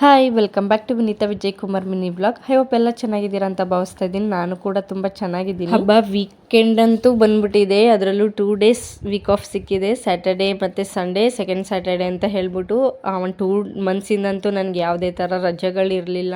Hi welcome back to Vineetha Vijay Kumar mini blog I hope ಎಲ್ಲ ಚೆನ್ನಾಗಿದ್ದೀರಾ ಅಂತ ಭಾವಿಸ್ತಾ ಇದ್ದೀನಿ. ನಾನು ಕೂಡ ತುಂಬ ಚೆನ್ನಾಗಿದ್ದೀನಿ. ಹಬ್ಬ ವೀಕೆಂಡ್ ಅಂತೂ ಬಂದ್ಬಿಟ್ಟಿದೆ. ಅದರಲ್ಲೂ ಟೂ ಡೇಸ್ ವೀಕ್ ಆಫ್ ಸಿಕ್ಕಿದೆ. ಸ್ಯಾಟರ್ಡೆ ಮತ್ತು ಸಂಡೇ ಸೆಕೆಂಡ್ ಸ್ಯಾಟರ್ಡೆ ಅಂತ ಹೇಳ್ಬಿಟ್ಟು ಒಂದು ಟೂ ಮಂತ್ಸಿಂದಂತೂ ನನಗೆ ಯಾವುದೇ ಥರ ರಜೆಗಳಿರಲಿಲ್ಲ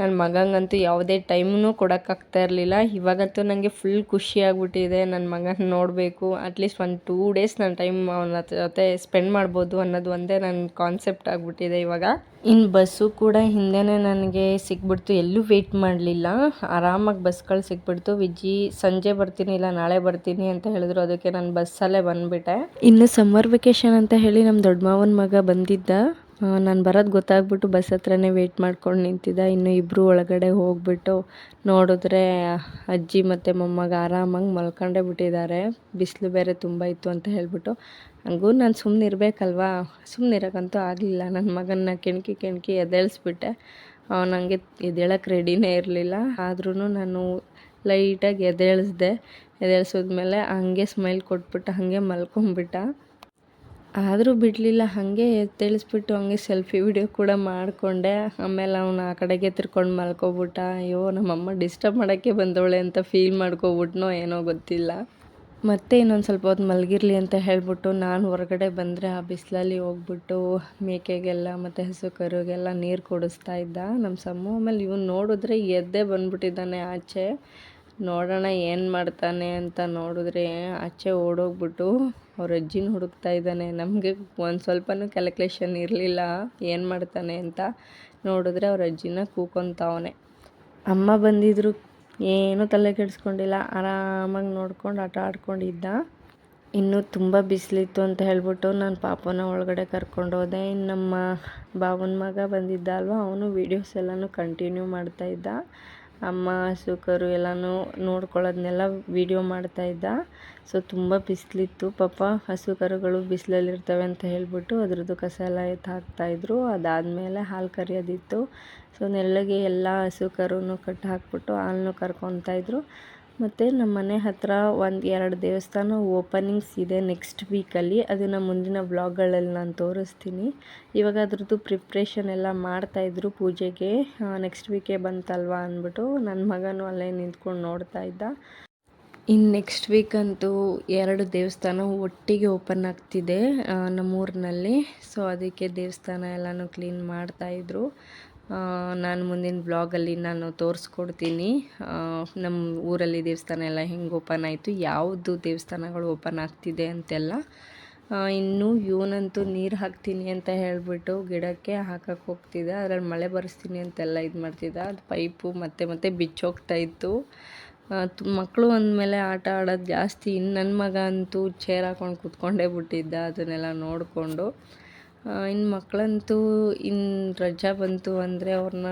ನನ್ನ ಮಗಂಗಂತೂ ಯಾವುದೇ ಟೈಮ್ನೂ ಕೊಡೋಕ್ಕಾಗ್ತಾ ಇರಲಿಲ್ಲ. ಇವಾಗಂತೂ ನನಗೆ ಫುಲ್ ಖುಷಿ ಆಗ್ಬಿಟ್ಟಿದೆ ನನ್ನ ಮಗನ ನೋಡಬೇಕು. ಅಟ್ಲೀಸ್ಟ್ ಒಂದು ಟೂ ಡೇಸ್ ನನ್ನ ಟೈಮ್ ಅವನ ಜೊತೆ ಸ್ಪೆಂಡ್ ಮಾಡ್ಬೋದು ಅನ್ನೋದು ಒಂದೇ ನನ್ನ ಕಾನ್ಸೆಪ್ಟ್ ಆಗಿಬಿಟ್ಟಿದೆ ಇವಾಗ. ಇನ್ನು ಬಸ್ಸು ಕೂಡ ಹಿಂದೆನೆ ನನಗೆ ಸಿಕ್ಬಿಡ್ತು ಎಲ್ಲೂ ವೆಯ್ಟ್ ಮಾಡಲಿಲ್ಲ. ಆರಾಮಾಗಿ ಬಸ್ಗಳು ಸಿಕ್ಬಿಡ್ತು ವಿಜಿ, ಸಂಜೆ ಬರ್ತೀನಿ ಇಲ್ಲ, ನಾಳೆ ಬರ್ತೀನಿ ಅಂತ ಹೇಳಿದ್ರು. ಅದಕ್ಕೆ ನಾನು ಬಸ್ಸಲ್ಲೇ ಬಂದುಬಿಟ್ಟೆ. ಇನ್ನು ಸಮ್ಮರ್ ವೆಕೇಶನ್ ಅಂತ ಹೇಳಿ ನಮ್ಮ ದೊಡ್ಡ ಮಾವನ ಮಗ ಬಂದಿದ್ದ. ನಾನು ಬರೋದು ಗೊತ್ತಾಗ್ಬಿಟ್ಟು ಬಸ್ ಹತ್ರನೇ ವೆಯ್ಟ್ ಮಾಡ್ಕೊಂಡು ನಿಂತಿದ್ದೆ. ಇನ್ನು ಇಬ್ಬರು ಒಳಗಡೆ ಹೋಗ್ಬಿಟ್ಟು ನೋಡಿದ್ರೆ ಅಜ್ಜಿ ಮತ್ತು ಮೊಮ್ಮಗ ಆರಾಮಾಗಿ ಮಲ್ಕೊಂಡೇ ಬಿಟ್ಟಿದ್ದಾರೆ. ಬಿಸಿಲು ಬೇರೆ ತುಂಬ ಇತ್ತು ಅಂತ ಹೇಳಿಬಿಟ್ಟು. ಹಂಗೂ ನಾನು ಸುಮ್ಮನೆ ಇರಬೇಕಲ್ವಾ? ಸುಮ್ಮನೆ ಇರೋಕ್ಕಂತೂ ಆಗಲಿಲ್ಲ. ನನ್ನ ಮಗನ್ನ ಕೆಣಕಿ ಕೆಣಕಿ ಎದ್ದೇಳಿಸ್ಬಿಟ್ಟೆ. ಅವನು ನನಗೆ ಎದ್ದೇಳಕ್ಕೆ ರೆಡಿನೇ ಇರಲಿಲ್ಲ. ಆದ್ರೂ ನಾನು ಲೈಟಾಗಿ ಎದ್ದೇಳಿಸ್ದೆ. ಎದ್ದೇಳ್ಸಿದ್ಮೇಲೆ ಹಂಗೆ ಸ್ಮೈಲ್ ಕೊಟ್ಬಿಟ್ಟು ಹಾಗೆ ಮಲ್ಕೊಂಬಿಟ್ಟ ಆದರೂ ಬಿಡಲಿಲ್ಲ, ಹಾಗೆ ತಿಳಿಸ್ಬಿಟ್ಟು ಹಂಗೆ ಸೆಲ್ಫಿ ವಿಡಿಯೋ ಕೂಡ ಮಾಡಿಕೊಂಡೆ. ಆಮೇಲೆ ಅವನು ಆ ಕಡೆಗೆ ತಿರ್ಕೊಂಡು ಮಲ್ಕೊಬಿಟ್ಟ. ಅಯ್ಯೋ, ನಮ್ಮಮ್ಮ ಡಿಸ್ಟರ್ಬ್ ಮಾಡೋಕ್ಕೆ ಬಂದವಳೆ ಅಂತ ಫೀಲ್ ಮಾಡ್ಕೊಬಿಟ್ನೋ ಏನೋ ಗೊತ್ತಿಲ್ಲ. ಮತ್ತೆ ಇನ್ನೊಂದು ಸ್ವಲ್ಪ ಹೊತ್ತು ಮಲಗಿರಲಿ ಅಂತ ಹೇಳ್ಬಿಟ್ಟು ನಾನು ಹೊರಗಡೆ ಬಂದರೆ ಆ ಬಿಸಿಲಲ್ಲಿ ಹೋಗ್ಬಿಟ್ಟು ಮೇಕೆಗೆಲ್ಲ ಮತ್ತು ಹಸು ಕರುಗೆಲ್ಲ ನೀರು ಕುಡಿಸ್ತಾ ಇದ್ದ. ನಮ್ಮ ಸಮ್ಮ ಆಮೇಲೆ ಇವನು ನೋಡಿದ್ರೆ ಎದ್ದೇ ಬಂದ್ಬಿಟ್ಟಿದ್ದಾನೆ ಆಚೆ. ನೋಡೋಣ ಏನು ಮಾಡ್ತಾನೆ ಅಂತ ನೋಡಿದ್ರೆ ಆಚೆ ಓಡೋಗ್ಬಿಟ್ಟು ಅವ್ರ ಅಜ್ಜಿನ ಹುಡುಕ್ತಾ ಇದ್ದಾನೆ. ನಮಗೆ ಒಂದು ಸ್ವಲ್ಪನೂ ಕ್ಯಾಲ್ಕುಲೇಷನ್ ಇರಲಿಲ್ಲ. ಏನು ಮಾಡ್ತಾನೆ ಅಂತ ನೋಡಿದ್ರೆ ಅವ್ರ ಅಜ್ಜಿನ ಕೂಕೊತಾವನೆ ಅಮ್ಮ ಬಂದಿದ್ರು. ಏನೂ ತಲೆ ಕೆಡಿಸ್ಕೊಂಡಿಲ್ಲ. ಆರಾಮಾಗಿ ನೋಡ್ಕೊಂಡು ಆಟ ಆಡ್ಕೊಂಡಿದ್ದ. ಇನ್ನೂ ತುಂಬ ಬಿಸಿಲಿತ್ತು ಅಂತ ಹೇಳ್ಬಿಟ್ಟು ನಾನು ಪಾಪನ ಒಳಗಡೆ ಕರ್ಕೊಂಡು ಹೋದೆ. ಇನ್ನು ನಮ್ಮ ಬಾವನ ಮಗ ಬಂದಿದ್ದ ಅಲ್ವ, ಅವನು ವೀಡಿಯೋಸ್ ಎಲ್ಲನೂ ಕಂಟಿನ್ಯೂ ಮಾಡ್ತಾಯಿದ್ದ ಅಮ್ಮ ಹಸು ಕರು ಎಲ್ಲನೂ ನೋಡ್ಕೊಳ್ಳೋದನ್ನೆಲ್ಲ ವೀಡಿಯೋ ಮಾಡ್ತಾಯಿದ್ದ ಸೊ ತುಂಬ ಬಿಸಿಲಿತ್ತು. ಪಾಪ ಹಸು ಕರುಗಳು ಬಿಸಿಲಲ್ಲಿರ್ತವೆ ಅಂತ ಹೇಳಿಬಿಟ್ಟು ಅದ್ರದ್ದು ಕಸ ಎಲ್ಲ ಎತ್ತು ಹಾಕ್ತಾಯಿದ್ರು ಅದಾದಮೇಲೆ ಹಾಲು ಕರಿಯೋದಿತ್ತು. ಸೊ ನೆಲ್ಲಗೆ ಎಲ್ಲ ಹಸು ಕರುನು ಕಟ್ಟಿ ಹಾಕ್ಬಿಟ್ಟು ಹಾಲನ್ನು ಕರ್ಕೊತಾಯಿದ್ರು ಮತ್ತು ನಮ್ಮ ಮನೆ ಹತ್ತಿರ ಒಂದು ಎರಡು ದೇವಸ್ಥಾನ ಓಪನಿಂಗ್ಸ್ ಇದೆ ನೆಕ್ಸ್ಟ್ ವೀಕಲ್ಲಿ ಅದನ್ನು ಮುಂದಿನ ವ್ಲಾಗ್ಗಳಲ್ಲಿ ನಾನು ತೋರಿಸ್ತೀನಿ. ಇವಾಗ ಅದ್ರದ್ದು ಪ್ರಿಪ್ರೇಷನ್ ಎಲ್ಲ ಮಾಡ್ತಾಯಿದ್ರು ಪೂಜೆಗೆ. ನೆಕ್ಸ್ಟ್ ವೀಕೇ ಬಂತಲ್ವಾ ಅಂದ್ಬಿಟ್ಟು ನನ್ನ ಮಗನೂ ಅಲ್ಲೇ ನಿಂತ್ಕೊಂಡು ನೋಡ್ತಾ ಇದ್ದ. ಇನ್ನು ನೆಕ್ಸ್ಟ್ ವೀಕ್ ಅಂತೂ ಎರಡು ದೇವಸ್ಥಾನ ಒಟ್ಟಿಗೆ ಓಪನ್ ಆಗ್ತಿದೆ ನಮ್ಮೂರಿನಲ್ಲಿ. ಸೊ ಅದಕ್ಕೆ ದೇವಸ್ಥಾನ ಎಲ್ಲನೂ ಕ್ಲೀನ್ ಮಾಡ್ತಾಯಿದ್ರು ನಾನು ಮುಂದಿನ ಬ್ಲಾಗಲ್ಲಿ ನಾನು ತೋರಿಸ್ಕೊಡ್ತೀನಿ. ನಮ್ಮ ಊರಲ್ಲಿ ದೇವಸ್ಥಾನ ಎಲ್ಲ ಹೆಂಗೆ ಓಪನ್ ಆಯಿತು, ಯಾವುದು ದೇವಸ್ಥಾನಗಳು ಓಪನ್ ಆಗ್ತಿದೆ ಅಂತೆಲ್ಲ. ಇನ್ನು ಇವನಂತೂ ನೀರು ಹಾಕ್ತೀನಿ ಅಂತ ಹೇಳಿಬಿಟ್ಟು ಗಿಡಕ್ಕೆ ಹಾಕಕ್ಕೆ ಹೋಗ್ತಿದ್ದೆ. ಅದರಲ್ಲಿ ಮಳೆ ಬರೆಸ್ತೀನಿ ಅಂತೆಲ್ಲ ಇದು ಮಾಡ್ತಿದ್ದ. ಅದು ಪೈಪು ಮತ್ತೆ ಮತ್ತೆ ಬಿಚ್ಚೋಗ್ತಾ ಇತ್ತು. ಮಕ್ಕಳು ಅಂದಮೇಲೆ ಆಟ ಆಡೋದು ಜಾಸ್ತಿ. ಇನ್ನು ನನ್ನ ಮಗ ಅಂತೂ ಚೇರ್ ಹಾಕೊಂಡು ಕೂತ್ಕೊಂಡೇ ಬಿಟ್ಟಿದ್ದ. ಅದನ್ನೆಲ್ಲ ನೋಡಿಕೊಂಡು. ಇನ್ನು ಮಕ್ಕಳಂತೂ ಇನ್ನು ರಜಾ ಬಂತು ಅಂದರೆ ಅವ್ರನ್ನ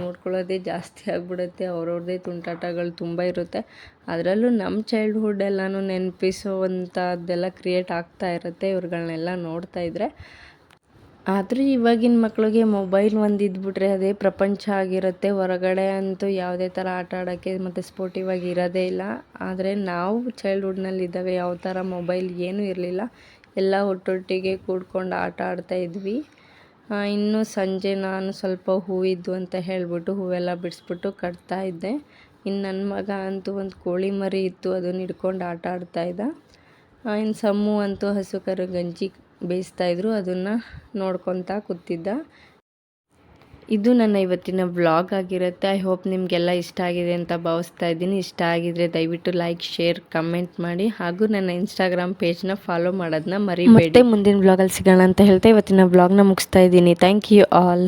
ನೋಡ್ಕೊಳ್ಳೋದೇ ಜಾಸ್ತಿ ಆಗಿಬಿಡುತ್ತೆ. ಅವ್ರವ್ರದ್ದೇ ತುಂಟಾಟಗಳು ತುಂಬ ಇರುತ್ತೆ. ಅದರಲ್ಲೂ ನಮ್ಮ ಚೈಲ್ಡ್ಹುಡ್ ಎಲ್ಲನೂ ನೆನಪಿಸುವಂಥದ್ದೆಲ್ಲ ಕ್ರಿಯೇಟ್ ಆಗ್ತಾ ಇರುತ್ತೆ ಇವ್ರುಗಳನ್ನೆಲ್ಲ ನೋಡ್ತಾ ಇದ್ದರೆ ಆದರೂ ಇವಾಗಿನ ಮಕ್ಕಳಿಗೆ ಮೊಬೈಲ್ ಒಂದು ಇದ್ಬಿಟ್ರೆ ಅದೇ ಪ್ರಪಂಚ ಆಗಿರುತ್ತೆ. ಹೊರಗಡೆ ಅಂತೂ ಯಾವುದೇ ಥರ ಆಟ ಆಡೋಕ್ಕೆ ಮತ್ತು ಸ್ಪೋರ್ಟಿವ್ ಆಗಿ ಇರೋದೇ ಇಲ್ಲ. ಆದರೆ ನಾವು ಚೈಲ್ಡ್ಹುಡ್ನಲ್ಲಿ ಇದ್ದಾವೆ ಯಾವ ಥರ ಮೊಬೈಲ್ ಏನೂ ಇರಲಿಲ್ಲ. ಎಲ್ಲ ಒಟ್ಟೊಟ್ಟಿಗೆ ಕೂಡ್ಕೊಂಡು ಆಟ ಆಡ್ತಾ ಇದ್ವಿ. ಇನ್ನು ಸಂಜೆ ನಾನು ಸ್ವಲ್ಪ ಹೂವಿದ್ದು ಅಂತ ಹೇಳಿಬಿಟ್ಟು ಹೂವೆಲ್ಲ ಬಿಡಿಸ್ಬಿಟ್ಟು ಕಟ್ತಾ ಇದ್ದೆ. ಇನ್ನು ನನ್ನ ಮಗ ಅಂತೂ ಒಂದು ಕೋಳಿ ಮರಿ ಇತ್ತು, ಅದನ್ನು ಹಿಡ್ಕೊಂಡು ಆಟ ಆಡ್ತಾ ಇದ್ದ. ಇನ್ನು ಸಮ್ಮು ಅಂತೂ ಹಸು ಕರು ಗಂಜಿ ಬೇಯಿಸ್ತಾಯಿದ್ರು ಅದನ್ನು ನೋಡ್ಕೊತಾ ಕೂತಿದ್ದ. ಇದು ನನ್ನ ಇವತ್ತಿನ ವ್ಲಾಗ್ ಆಗಿರುತ್ತೆ. ಐ ಹೋಪ್ ನಿಮಗೆಲ್ಲ ಇಷ್ಟ ಆಗಿದೆ ಅಂತ ಭಾವಿಸ್ತಾ ಇದ್ದೀನಿ. ಇಷ್ಟ ಆಗಿದ್ರೆ ದಯವಿಟ್ಟು ಲೈಕ್ ಶೇರ್ ಕಮೆಂಟ್ ಮಾಡಿ. ಹಾಗೂ ನನ್ನ ಇನ್ಸ್ಟಾಗ್ರಾಮ್ ಪೇಜ್ನ ಫಾಲೋ ಮಾಡೋದನ್ನ ಮರಿಬೇಡಿ. ಮುಂದಿನ ವ್ಲಾಗಲ್ಲಿ ಸಿಗೋಣ ಅಂತ ಹೇಳ್ತಾ ಇವತ್ತಿನ ವ್ಲಾಗ್ನ ಮುಗಿಸ್ತಾ ಇದ್ದೀನಿ. Thank you all